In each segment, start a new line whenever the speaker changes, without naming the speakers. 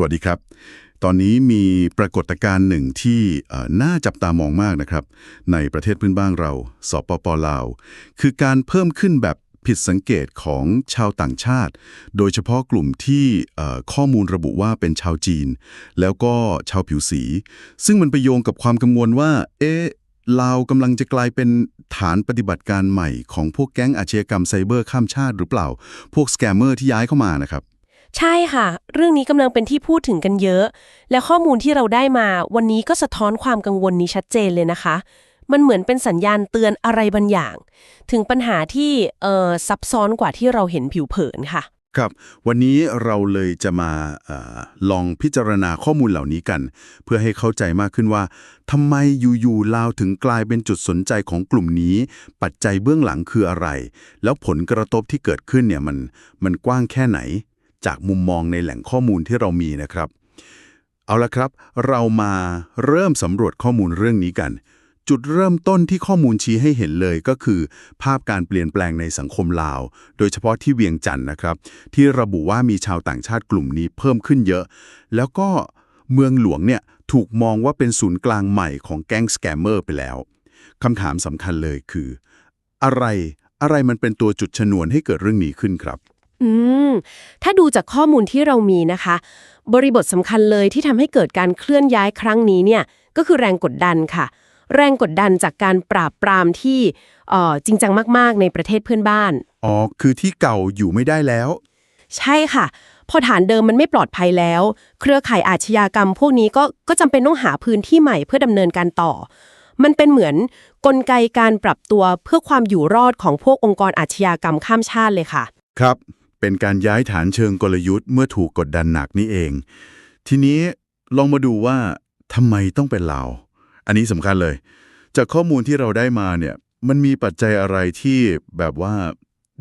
สวัสดีครับ ตอนนี้มีปรากฏการณ์หนึ่งที่น่าจับตามองมากนะครับ ในประเทศพื้นบ้านเราสปปลาว คือการเพิ่มขึ้นแบบผิดสังเกตของชาวต่างชาติ โดยเฉพาะกลุ่มที่ข้อมูลระบุว่าเป็นชาวจีน แล้วก็ชาวผิวสี ซึ่งมันไปโยงกับความกังวลว่า เอ๊ะลาวกำลังจะกลายเป็นฐานปฏิบัติการใหม่ของพวกแก๊งอาชญากรรมไซเบอร์ข้ามชาติหรือเปล่า พวกสแกมเมอร์ที่ย้ายเข้ามานะครับ
ใช่ค่ะ เรื่องนี้กำลังเป็นที่พูดถึงกันเยอะ และข้อมูลที่เราได้มาวันนี้ก็สะท้อนความกังวลนี้ชัดเจนเลยนะคะ มันเหมือนเป็นสัญญาณเตือนอะไรบางอย่าง ถึงปัญหาที่เอ่อซับซ้อนกว่าที่เราเห็นผิวเผินค่ะ
ครับ วันนี้เราเลยจะมาเออลองพิจารณาข้อมูลเหล่านี้กัน เพื่อให้เข้าใจมากขึ้นว่าทำไมอยู่ๆลาวถึงกลายเป็นจุดสนใจของกลุ่มนี้ ปัจจัยเบื้องหลังคืออะไร แล้วผลกระทบที่เกิดขึ้นเนี่ยมันมันกว้างแค่ไหน จากมุมมองในแหล่งข้อมูลที่เรามีนะครับ เอาละครับ เรามาเริ่มสำรวจข้อมูลเรื่องนี้กัน จุดเริ่มต้นที่ข้อมูลชี้ให้เห็นเลยก็คือ ภาพการเปลี่ยนแปลงในสังคมลาว โดยเฉพาะที่เวียงจันทร์นะครับ ที่ระบุว่ามีชาวต่างชาติกลุ่มนี้เพิ่มขึ้นเยอะ แล้วก็เมืองหลวงเนี่ยถูกมองว่าเป็นศูนย์กลางใหม่ของแก๊งสแกมเมอร์ไปแล้วคำถามสำคัญเลยคือ อะไรอะไรมันเป็นตัวจุดชนวนให้เกิดเรื่องนี้ขึ้นครับ
อืม ถ้าดูจากข้อมูลที่เรามีนะคะ บริบทสำคัญเลยที่ทำให้เกิดการเคลื่อนย้ายครั้งนี้เนี่ยก็คือแรงกดดันค่ะ แรงกดดันจากการปราบปรามที่เอ่อจริงจังมาก ๆ ในประเทศเพื่อนบ้าน
อ๋อ คือที่เก่าอยู่ไม่ได้แล้ว
ใช่ค่ะ พอฐานเดิมมันไม่ปลอดภัยแล้ว เครือข่ายอาชญากรรมพวกนี้ก็ก็จำเป็นต้องหาพื้นที่ใหม่เพื่อดำเนินการต่อ มันเป็นเหมือนกลไกการปรับตัวเพื่อความอยู่รอดของพวกองค์กรอาชญากรรมข้ามชาติเลยค่ะ
ครับ เป็นการย้ายฐานเชิงกลยุทธ์เมื่อถูกกดดันหนักนี่เอง ทีนี้ลองมาดูว่าทำไมต้องเป็นลาว อันนี้สำคัญเลย จากข้อมูลที่เราได้มาเนี่ยมันมีปัจจัยอะไรที่แบบว่า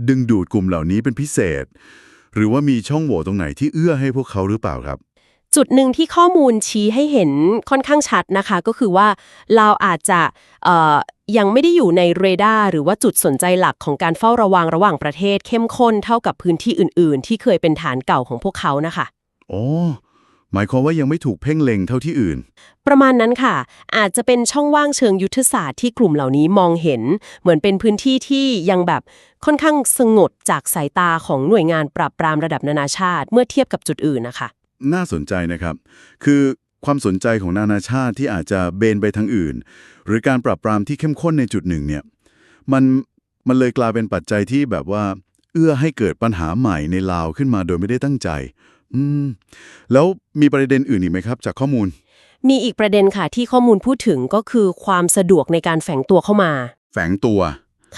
ดึงดูดกลุ่มเหล่านี้เป็นพิเศษ หรือว่ามีช่องโหว่ตรงไหนที่เอื้อให้พวกเขาหรือเปล่าครับ
จุดหนึ่งที่ข้อมูลชี้ให้เห็นค่อนข้างชัดนะคะ ก็คือว่าเราอาจจะยังไม่ได้อยู่ในเรดาร์หรือว่าจุดสนใจหลักของการเฝ้าระวังระหว่างประเทศเข้มข้นเท่ากับพื้นที่อื่น ๆ ที่เคยเป็นฐานเก่าของพวกเขานะคะ
อ๋อหมายความว่ายังไม่ถูกเพ่งเล็งเท่าที่อื่น
ประมาณนั้นค่ะ อาจจะเป็นช่องว่างเชิงยุทธศาสตร์ที่กลุ่มเหล่านี้มองเห็น เหมือนเป็นพื้นที่ที่ยังแบบค่อนข้างสงบจากสายตาของหน่วยงานปราบปรามระดับนานาชาติ เมื่อเทียบกับจุดอื่นนะคะ
น่าสนใจนะครับ คือความสนใจของนานาชาติที่อาจจะเบนไปทางอื่น หรือการปราบปรามที่เข้มข้นในจุดหนึ่งเนี่ยมันมันเลยกลายเป็นปัจจัยที่แบบว่า เอื้อให้เกิดปัญหาใหม่ในลาวขึ้นมาโดยไม่ได้ตั้งใจ อืม แล้วมีประเด็นอื่นอีกไหมครับ จากข้อมูล
มีอีกประเด็นค่ะที่ข้อมูลพูดถึงก็คือความสะดวกในการแฝงตัวเข้ามา
แฝงตัว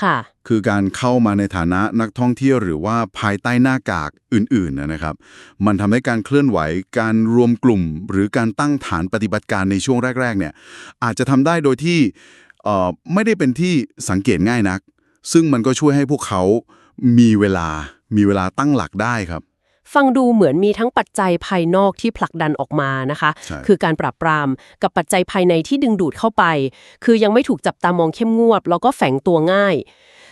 ค่ะ
คือการเข้ามาในฐานะนักท่องเที่ยวหรือว่าภายใต้หน้ากากอื่นๆนะครับ มันทำให้การเคลื่อนไหว การรวมกลุ่ม หรือการตั้งฐานปฏิบัติการในช่วงแรกๆเนี่ยอาจจะทำได้โดยที่ไม่ได้เป็นที่สังเกตง่ายนัก ซึ่งมันก็ช่วยให้พวกเขามีเวลามีเวลาตั้งหลักได้ครับ
ฟังดูเหมือนมีทั้งปัจจัยภายนอกที่ผลักดันออกมานะคะ
ใช่
คือการปราบปรามกับปัจจัยภายในที่ดึงดูดเข้าไป คือยังไม่ถูกจับตามองเข้มงวด แล้วก็แฝงตัวง่าย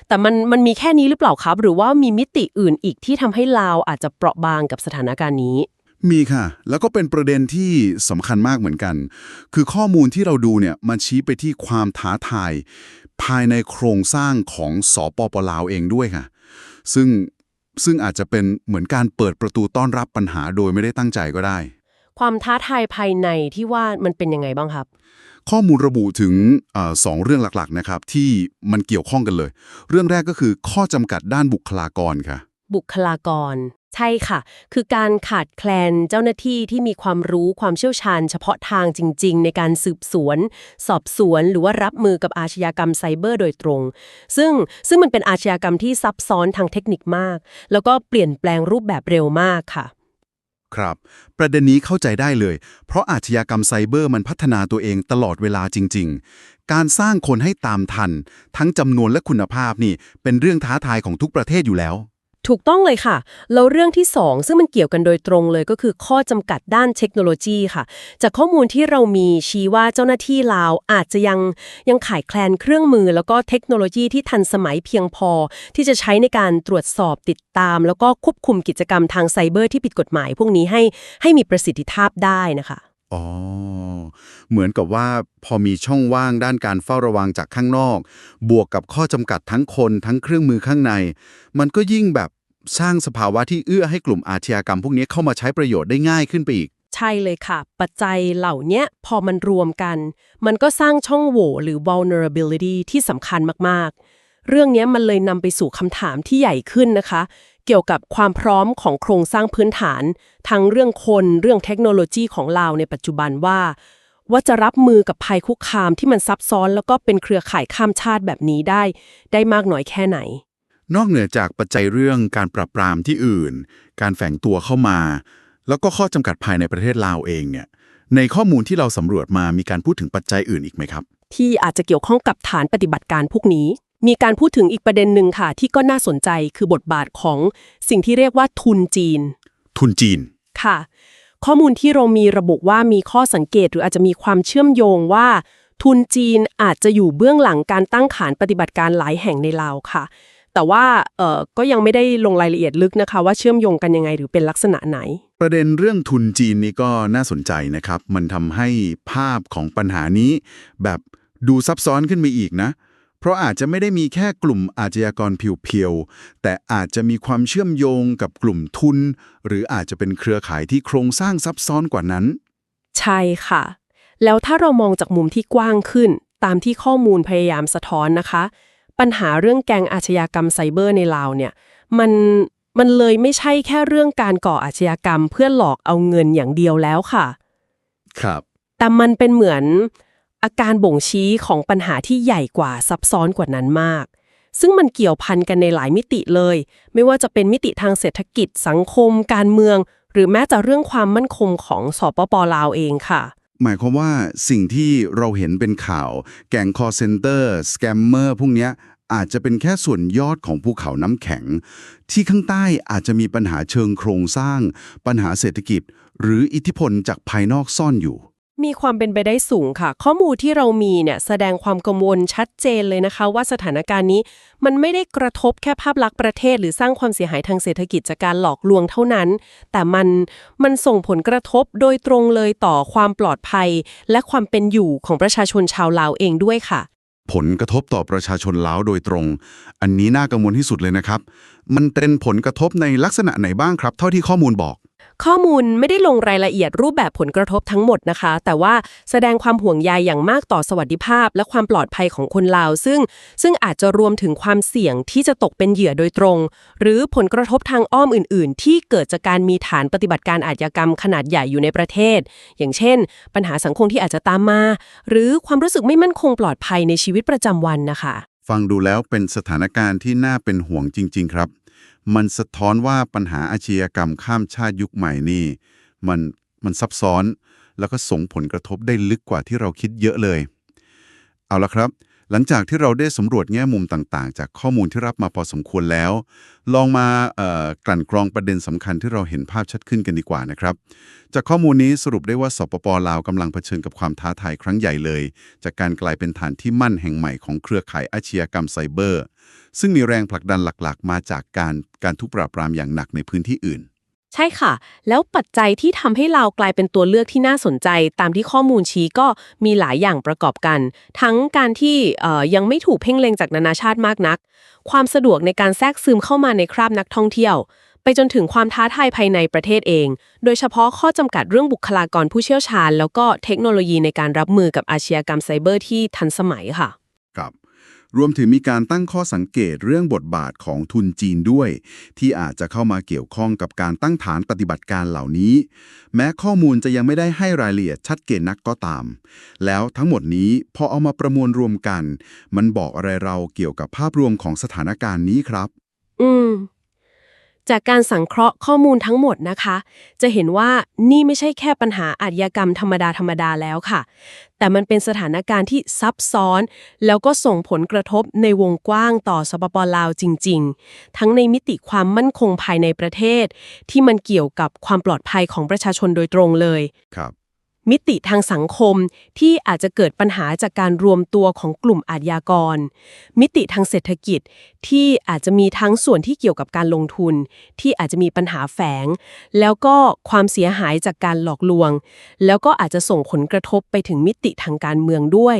แต่มันมันมีแค่นี้หรือเปล่าครับ หรือว่ามีมิติอื่นอีกที่ทำให้ลาวอาจจะเปราะบางกับสถานการณ์นี้
มีค่ะ แล้วก็เป็นประเด็นที่สำคัญมากเหมือนกัน คือข้อมูลที่เราดูเนี่ยมันชี้ไปที่ความท้าทาย ภายในโครงสร้างของสอปปลาวเองด้วยค่ะ ซึ่ง ซึ่งอาจจะเป็นเหมือนการเปิดประตูต้อนรับปัญหาโดยไม่ได้ตั้งใจก็ได้
ความท้าทายภายในที่ว่ามันเป็นยังไงบ้างครับ
ข้อมูลระบุถึงเออสองเรื่องหลักๆนะครับที่มันเกี่ยวข้องกันเลย เรื่องแรกก็คือข้อจำกัดด้านบุคลากรค่ะ
บุคลากร ใช่ค่ะ คือการขาดแคลนเจ้าหน้าที่ที่มีความรู้ความเชี่ยวชาญ เฉพาะทางจริง ๆ ในการสืบสวน สอบสวน หรือว่ารับมือกับอาชญากรรมไซเบอร์โดยตรง ซึ่งซึ่งมันเป็นอาชญากรรมที่ซับซ้อนทางเทคนิคมาก แล้วก็เปลี่ยนแปลงรูปแบบเร็วมากค่ะ
ครับ ประเด็นนี้เข้าใจได้เลย เพราะอาชญากรรมไซเบอร์มันพัฒนาตัวเองตลอดเวลาจริง ๆ การสร้างคนให้ตามทัน ทั้งจำนวนและคุณภาพนี่เป็นเรื่องท้าทายของทุกประเทศอยู่แล้ว
ถูกต้องเลยค่ะ แล้วเรื่องที่ 2 ซึ่งมันเกี่ยวกันโดยตรงเลยก็คือข้อจำกัดด้านเทคโนโลยีค่ะ จากข้อมูลที่เรามีชี้ว่าเจ้าหน้าที่ลาวอาจจะยังยังขายแคลนเครื่องมือ แล้วก็เทคโนโลยีที่ทันสมัยเพียงพอ ที่จะใช้ในการตรวจสอบติดตาม แล้วก็ควบคุมกิจกรรมทางไซเบอร์ที่ผิดกฎหมาย พวกนี้ให้ให้มีประสิทธิภาพได้นะคะ
อ๋อ เหมือนกับว่าพอมีช่องว่างด้านการเฝ้าระวังจากข้างนอก บวกกับข้อจำกัดทั้งคนทั้งเครื่องมือข้างใน มันก็ยิ่งแบบ สร้างสภาวะที่เอื้อให้กลุ่มอาชญากรรมพวกนี้เข้ามาใช้ประโยชน์ได้ง่ายขึ้นไปอีก
ใช่เลยค่ะ ปัจจัยเหล่านี้พอมันรวมกัน มันก็สร้างช่องโหว่หรือ vulnerability ที่สำคัญมากๆ เรื่องนี้มันเลยนำไปสู่คำถามที่ใหญ่ขึ้นนะคะ เกี่ยวกับความพร้อมของโครงสร้างพื้นฐาน ทั้งเรื่องคนเรื่องเทคโนโลยีของลาในปัจจุบันว่า ว่าจะรับมือกับภัยคุกคามที่มันซับซ้อน แล้วก็เป็นเครือข่ายข้ามชาติแบบนี้ได้ ได้มากน้อยแค่ไหน
นอกเหนือจากปัจจัยเรื่องการปราบปรามที่อื่น การแฝงตัวเข้ามา แล้วก็ข้อจำกัดภายในประเทศลาวเองเนี่ยในข้อมูลที่เราสำรวจมามีการพูดถึงปัจจัยอื่นอีกไหมครับ
ที่อาจจะเกี่ยวข้องกับฐานปฏิบัติการพวกนี้ มีการพูดถึงอีกประเด็นหนึ่งค่ะ ที่ก็น่าสนใจคือบทบาทของสิ่งที่เรียกว่าทุนจีน
ทุนจีน
ค่ะ ข้อมูลที่เรามีระบุว่ามีข้อสังเกตหรืออาจจะมีความเชื่อมโยงว่า ทุนจีนอาจจะอยู่เบื้องหลังการตั้งฐานปฏิบัติการหลายแห่งในลาวค่ะ แต่ว่าเอ่อก็ยังไม่ได้ลงรายละเอียดลึกนะคะ ว่าเชื่อมโยงกันยังไงหรือเป็นลักษณะไหน
ประเด็นเรื่องทุนจีนนี่ก็น่าสนใจนะครับ มันทำให้ภาพของปัญหานี้ แบบดูซับซ้อนขึ้นไปอีกนะ เพราะอาจจะไม่ได้มีแค่กลุ่มอาชญากรเพียวๆ แต่อาจจะมีความเชื่อมโยงกับกลุ่มทุน หรืออาจจะเป็นเครือข่ายที่โครงสร้างซับซ้อนกว่านั้น
ใช่ค่ะ แล้วถ้าเรามองจากมุมที่กว้างขึ้น ตามที่ข้อมูลพยายามสะท้อนนะคะ ปัญหาเรื่องแก๊งอาชญากรรมไซเบอร์ในลาวเนี่ยมันมันเลยไม่ใช่แค่เรื่องการก่ออาชญากรรมเพื่อหลอกเอาเงินอย่างเดียวแล้วค่ะ
ครับ
แต่มันเป็นเหมือนอาการบ่งชี้ของปัญหาที่ใหญ่กว่าซับซ้อนกว่านั้นมาก ซึ่งมันเกี่ยวพันกันในหลายมิติเลย ไม่ว่าจะเป็นมิติทางเศรษฐกิจสังคม การเมือง หรือแม้แต่เรื่องความมั่นคงของสปปลาวเองค่ะ
หมายความว่าสิ่งที่เราเห็นเป็นข่าว แก่งคอเซนเตอร์สแกมเมอร์พวกนี้อาจจะเป็นแค่ส่วนยอดของภูเขาน้ำแข็ง ที่ข้างใต้อาจจะมีปัญหาเชิงโครงสร้าง ปัญหาเศรษฐกิจ หรืออิทธิพลจากภายนอกซ่อนอยู่
มีความเป็นไปได้สูงค่ะ ข้อมูลที่เรามีเนี่ยแสดงความกังวลชัดเจนเลยนะคะ ว่าสถานการณ์นี้มันไม่ได้กระทบแค่ภาพลักษณ์ประเทศ หรือสร้างความเสียหายทางเศรษฐกิจจากการหลอกลวงเท่านั้น แต่มันมันส่งผลกระทบโดยตรงเลยต่อความปลอดภัย และความเป็นอยู่ของประชาชนชาวลาวเองด้วยค่ะ
ผลกระทบต่อประชาชนลาวโดยตรง อันนี้น่ากังวลที่สุดเลยนะครับ มันเป็นผลกระทบในลักษณะไหนบ้างครับ เท่าที่ข้อมูลบอก
ข้อมูลไม่ได้ลงรายละเอียดรูปแบบผลกระทบทั้งหมดนะคะ แต่ว่าแสดงความห่วงใยอย่างมากต่อสวัสดิภาพ และความปลอดภัยของคนลาว ซึ่งซึ่งอาจจะรวมถึงความเสี่ยงที่จะตกเป็นเหยื่อโดยตรง หรือผลกระทบทางอ้อมอื่น ๆ ที่เกิดจากการมีฐานปฏิบัติการอาชญากรรมขนาดใหญ่อยู่ในประเทศ อย่างเช่น ปัญหาสังคมที่อาจจะตามมา หรือความรู้สึกไม่มั่นคงปลอดภัยในชีวิตประจำวันนะคะ
ฟังดูแล้วเป็นสถานการณ์ที่น่าเป็นห่วงจริง ๆ ครับ มันสะท้อนว่าปัญหาอาชญากรรมข้ามชาติยุคใหม่นี่ มันมันซับซ้อน แล้วก็ส่งผลกระทบได้ลึกกว่าที่เราคิดเยอะเลย เอาละครับ หลังจากที่เราได้สำรวจแง่มุมต่างๆ จากข้อมูลที่รับมาพอสมควรแล้ว ลองมากลั่นกรองประเด็นสำคัญที่เราเห็นภาพชัดขึ้นกันดีกว่านะครับ จากข้อมูลนี้สรุปได้ว่าสปปลาวกำลังเผชิญกับความท้าทายครั้งใหญ่เลย จากการกลายเป็นฐานที่มั่นแห่งใหม่ของเครือข่ายอาชญากรรมไซเบอร์ ซึ่งมีแรงผลักดันหลักๆ มาจากการการทุบปราบปรามอย่างหนักในพื้นที่อื่น
ช่ค่ะ แล้วปัจจัยที่ทำให้เรากลายเป็นตัวเลือกที่น่าสนใจ ตามที่ข้อมูลชี้ก็มีหลายอย่างประกอบกัน ทั้งการที่ยังไม่ถูกเพ่งเล็งจากนานาชาติมากนัก ความสะดวกในการแทรกซึมเข้ามาในคราบนักท่องเที่ยว ไปจนถึงความท้าทายภายในประเทศเอง โดยเฉพาะข้อจำกัดเรื่องบุคลากรผู้เชี่ยวชาญ แล้วก็เทคโนโลยีในการรับมือกับอาชญากรรมไซเบอร์ที่ทันสมัยค่ะ
ครับ รวมถึงมีการตั้งข้อสังเกตเรื่องบทบาทของทุนจีนด้วย ที่อาจจะเข้ามาเกี่ยวข้องกับการตั้งฐานปฏิบัติการเหล่านี้ แม้ข้อมูลจะยังไม่ได้ให้รายละเอียดชัดเจนนักก็ตาม แล้วทั้งหมดนี้พอเอามาประมวลรวมกัน มันบอกอะไรเราเกี่ยวกับภาพรวมของสถานการณ์นี้ครับ
อืม จากการสังเคราะห์ข้อมูลทั้งหมดนะคะ จะเห็นว่านี่ไม่ใช่แค่ปัญหาอาชญากรรมธรรมดาธรรมดาแล้วค่ะ แต่มันเป็นสถานการณ์ที่ซับซ้อน แล้วก็ส่งผลกระทบในวงกว้างต่อสปปลาวจริง ๆ ทั้งในมิติความมั่นคงภายในประเทศ ที่มันเกี่ยวกับความปลอดภัยของประชาชนโดยตรงเลย
ครับ
มิติทางสังคมที่อาจจะเกิดปัญหาจากการรวมตัวของกลุ่มอาชญากร มิติทางเศรษฐกิจที่อาจจะมีทั้งส่วนที่เกี่ยวกับการลงทุน ที่อาจจะมีปัญหาแฝง แล้วก็ความเสียหายจากการหลอกลวง แล้วก็อาจจะส่งผลกระทบไปถึงมิติทางการเมืองด้วย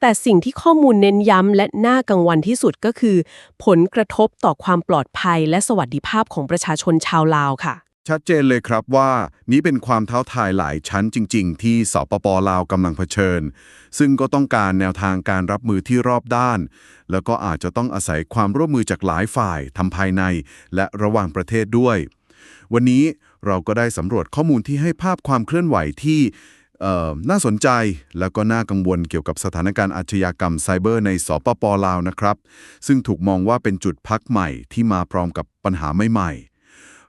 แต่สิ่งที่ข้อมูลเน้นย้ำและน่ากังวลที่สุดก็คือ ผลกระทบต่อความปลอดภัยและสวัสดิภาพของประชาชนชาวลาวค่ะ
ชัดเจนเลยครับว่านี้เป็นความท้าทายหลายชั้นจริง ๆ ที่สปปลาวกำลังเผชิญ ซึ่งก็ต้องการแนวทางการรับมือที่รอบด้าน แล้วก็อาจจะต้องอาศัยความร่วมมือจากหลายฝ่ายทำภายใน และระหว่างประเทศด้วย วันนี้เราก็ได้สำรวจข้อมูลที่ให้ภาพความเคลื่อนไหวที่น่าสนใจแล้วก็น่ากังวลเกี่ยวกับสถานการณ์อาชญากรรมไซเบอร์ในสปปลาวนะครับ ซึ่งถูกมองว่าเป็นจุดพักใหม่ที่มาพร้อมกับปัญหาใหม่ๆ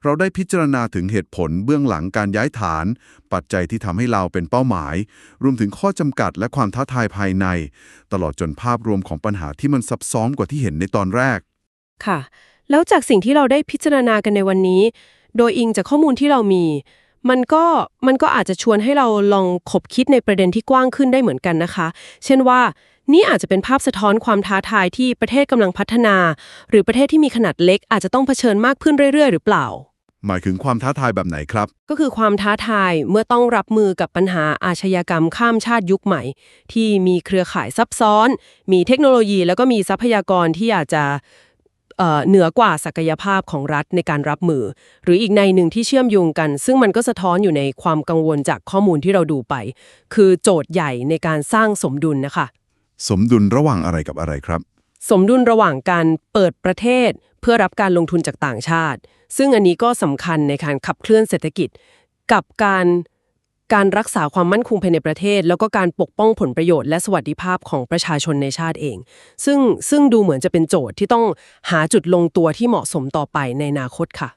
เราได้พิจารณาถึงเหตุผลเบื้องหลังการย้ายฐาน ปัจจัยที่ทำให้เราเป็นเป้าหมาย รวมถึงข้อจำกัดและความท้าทายภายใน ตลอดจนภาพรวมของปัญหาที่มันซับซ้อนกว่าที่เห็นในตอนแรก
ค่ะ แล้วจากสิ่งที่เราได้พิจารณากันในวันนี้ โดยอิงจากข้อมูลที่เรามี มันก็มันก็อาจจะชวนให้เราลองคบคิดในประเด็นที่กว้างขึ้นได้เหมือนกันนะคะ เช่นว่านี่อาจจะเป็นภาพสะท้อนความท้าทายที่ประเทศกำลังพัฒนา หรือประเทศที่มีขนาดเล็กอาจจะต้องเผชิญมากขึ้นเรื่อยๆ หรือเปล่า
หมายถึงความท้าทายแบบไหนครับ
ก็คือความท้าทายเมื่อต้องรับมือกับปัญหาอาชญากรรมข้ามชาติยุคใหม่ ที่มีเครือข่ายซับซ้อน มีเทคโนโลยีแล้วก็มีทรัพยากรที่อาจจะเอ่อเหนือกว่าศักยภาพของรัฐในการรับมือ หรืออีกในหนึ่งที่เชื่อมโยงกัน ซึ่งมันก็สะท้อนอยู่ในความกังวลจากข้อมูลที่เราดูไป คือโจทย์ใหญ่ในการสร้างสมดุลนะคะ
สมดุลระหว่างอะไรกับอะไรครับ
สมดุลระหว่างการเปิดประเทศเพื่อรับการลงทุนจากต่างชาติ ซึ่งอันนี้ก็สำคัญในการขับเคลื่อนเศรษฐกิจ กับการการรักษาความมั่นคงภายในประเทศ แล้วก็การปกป้องผลประโยชน์และสวัสดิภาพของประชาชนในชาติเอง ซึ่งซึ่งดูเหมือนจะเป็นโจทย์ที่ต้องหาจุดลงตัวที่เหมาะสมต่อไปในอนาคตค่ะ